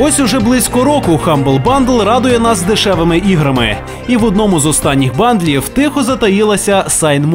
Ось уже близько року Humble Bundle радує нас дешевими іграми. І в одному з останніх бандлів тихо затаїлася Сайн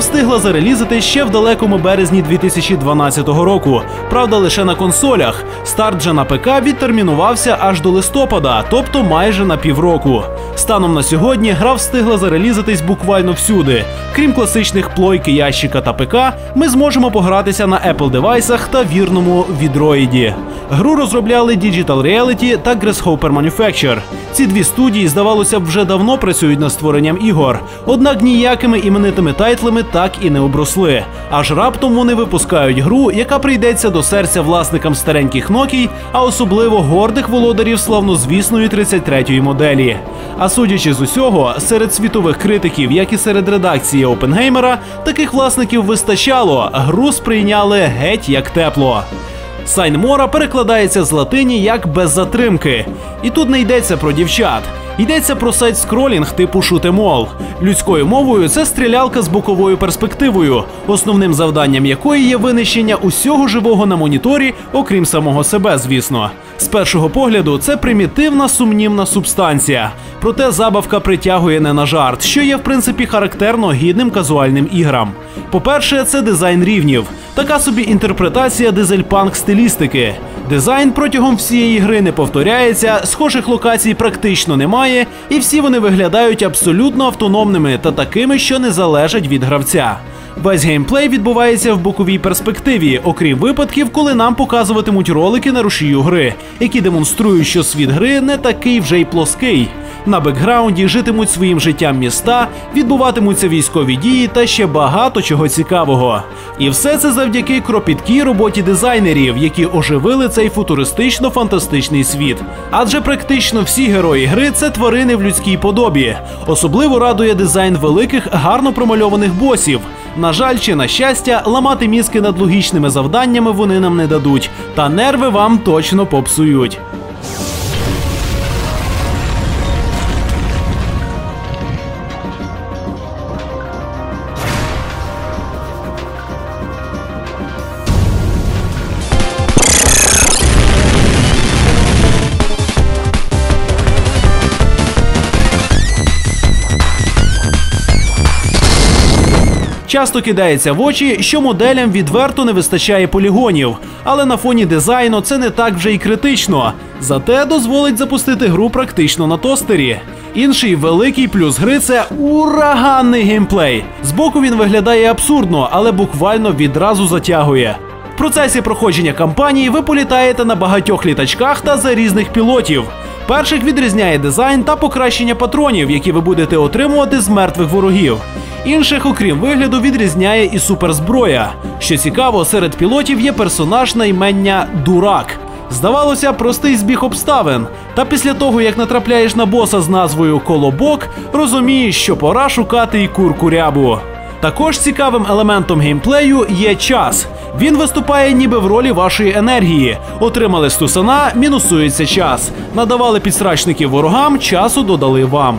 встигла зарелізити ще в далекому березні 2012 року. Правда, лише на консолях. Старт же на ПК відтермінувався аж до листопада, тобто майже на півроку. Станом на сьогодні гра встигла зарелізитись буквально всюди. Крім класичних плойки, ящика та ПК, ми зможемо погратися на Apple девайсах та вірному відроїді. Гру розробляли Digital Reality та Grasshopper Manufacture. Ці дві студії, здавалося б, вже давно працюють над створенням ігор, однак ніякими іменитими тайтлами так і не обросли. Аж раптом вони випускають гру, яка прийдеться до серця власникам стареньких Nokia, а особливо гордих володарів славнозвісної 33-ї моделі. А судячи з усього, серед світових критиків, як і серед редакції Опенгеймера, таких власників вистачало. Гру сприйняли геть як тепло. Сайн Мора перекладається з латині як без затримки. І тут не йдеться про дівчат. Йдеться про сайт скролінг типу шутемол. Людською мовою це стрілялка з боковою перспективою, основним завданням якої є винищення усього живого на моніторі, окрім самого себе, звісно. З першого погляду це примітивна сумнівна субстанція. Проте забавка притягує не на жарт, що є в принципі характерно гідним казуальним іграм. По-перше, це дизайн рівнів, така собі інтерпретація дизельпанк стилістики. Дизайн протягом всієї гри не повторяється, схожих локацій практично немає, і всі вони виглядають абсолютно автономними та такими, що не залежать від гравця. Весь геймплей відбувається в боковій перспективі, окрім випадків, коли нам показуватимуть ролики на рушію гри, які демонструють, що світ гри не такий вже й плоский. На бекграунді житимуть своїм життям міста, відбуватимуться військові дії та ще багато чого цікавого. І все це завдяки кропіткій роботі дизайнерів, які оживили цей футуристично-фантастичний світ. Адже практично всі герої гри це тварини в людській подобі. Особливо радує дизайн великих, гарно промальованих босів. На жаль, чи на щастя, ламати мізки над логічними завданнями вони нам не дадуть, та нерви вам точно попсують. Часто кидається в очі, що моделям відверто не вистачає полігонів, але на фоні дизайну це не так вже й критично. Зате дозволить запустити гру практично на тостері. Інший великий плюс гри це ураганний геймплей. Збоку він виглядає абсурдно, але буквально відразу затягує. Процесі проходження кампанії ви політаєте на багатьох літачках та за різних пілотів. Перших відрізняє дизайн та покращення патронів, які ви будете отримувати з мертвих ворогів. Інших, окрім вигляду, відрізняє і суперзброя. Що цікаво, серед пілотів є персонаж на імення Дурак. Здавалося, простий збіг обставин. Та після того, як натрапляєш на боса з назвою Колобок, розумієш, що пора шукати і куркурябу. Також цікавим елементом геймплею є час. Він виступає ніби в ролі вашої енергії. Отримали стусана, мінусується час. Надавали підсрачників ворогам, часу додали вам.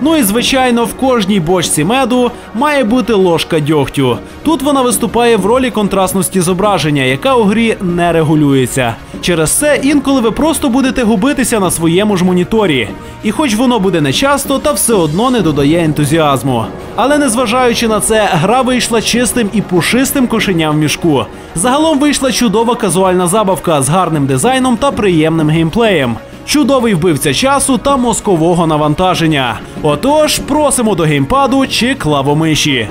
Ну і звичайно, в кожній бочці меду має бути ложка дьогтю. Тут вона виступає в ролі контрастності зображення, яка у грі не регулюється. Через це інколи ви просто будете губитися на своєму ж моніторі. І хоч воно буде нечасто, та все одно не додає ентузіазму. Але незважаючи на це, гра вийшла чистим і пушистим кошеням в мішку. Загалом вийшла чудова казуальна забавка з гарним дизайном та приємним геймплеєм. Чудовий вбивця часу та мозкового навантаження. Отож, просимо до геймпаду чи клавомиші.